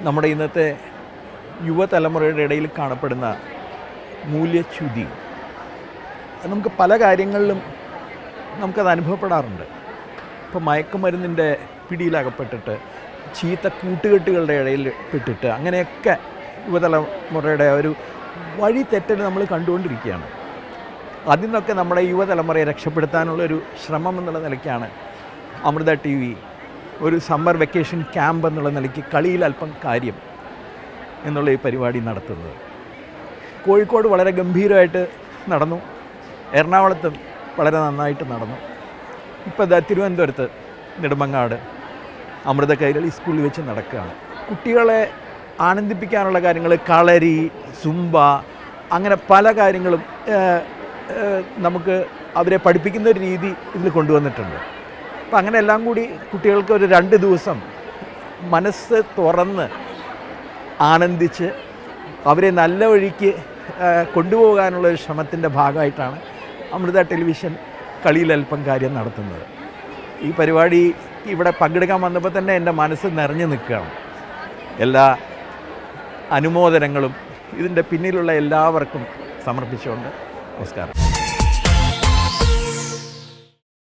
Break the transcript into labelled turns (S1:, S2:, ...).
S1: നമ്മുടെ ഇന്നത്തെ യുവതലമുറയുടെ ഇടയിൽ കാണപ്പെടുന്ന മൂല്യച്യുതി. നമുക്ക് പല കാര്യങ്ങളിലും നമുക്കത് അനുഭവപ്പെടാറുണ്ട്. ഇപ്പോൾ മയക്കുമരുന്നിന്റെ പിടിയിലകപ്പെട്ടിട്ട് ചീത്ത കൂട്ടുകെട്ടുകളുടെ ഇടയിൽ പെട്ടിട്ട് അങ്ങനെയൊക്കെ യുവതലമുറയുടെ ഒരു വഴി തെറ്റൽ നമ്മൾ കണ്ടുകൊണ്ടിരിക്കുകയാണ്. അതിൽ നിന്നൊക്കെ നമ്മുടെ യുവതലമുറയെ രക്ഷപ്പെടുത്താനുള്ളൊരു ശ്രമം എന്നുള്ള നിലയ്ക്കാണ് അമൃത ടി വി ഒരു സമ്മർ വെക്കേഷൻ ക്യാമ്പ് എന്നുള്ള നിലയ്ക്ക് കളിയിൽ അല്പം കാര്യം എന്നുള്ള ഈ പരിപാടി നടത്തുന്നത്. കോഴിക്കോട് വളരെ ഗംഭീരമായിട്ട് നടന്നു. എറണാകുളത്തും വളരെ നന്നായിട്ട് നടന്നു. ഇപ്പോൾ ഇതാ തിരുവനന്തപുരത്ത് നെടുമങ്ങാട് അമൃത കൈരളി സ്കൂളിൽ വെച്ച് നടക്കുകയാണ്. കുട്ടികളെ ആനന്ദിപ്പിക്കാനുള്ള കാര്യങ്ങൾ കളരി സുംബ അങ്ങനെ പല കാര്യങ്ങളും നമുക്ക് അവരെ പഠിപ്പിക്കുന്ന ഒരു രീതി ഇതിൽ കൊണ്ടുവന്നിട്ടുണ്ട്. അപ്പം അങ്ങനെ എല്ലാം കൂടി കുട്ടികൾക്ക് ഒരു രണ്ട് ദിവസം മനസ്സ് തുറന്ന് ആനന്ദിച്ച് അവരെ നല്ല വഴിക്ക് കൊണ്ടുപോകാനുള്ള ഒരു ശ്രമത്തിന്റെ ഭാഗമായിട്ടാണ് അമൃത ടെലിവിഷൻ കളിയിലൽപ്പം കാര്യം നടത്തുന്നത്. ഈ പരിപാടി ഇവിടെ പങ്കെടുക്കാൻ വന്നപ്പോൾ തന്നെ എന്റെ മനസ്സ് നിറഞ്ഞു നിൽക്കുകയാണ്. എല്ലാ അനുമോദനങ്ങളും ഇതിന്റെ പിന്നിലുള്ള എല്ലാവർക്കും സമർപ്പിച്ചുകൊണ്ട് നമസ്കാരം.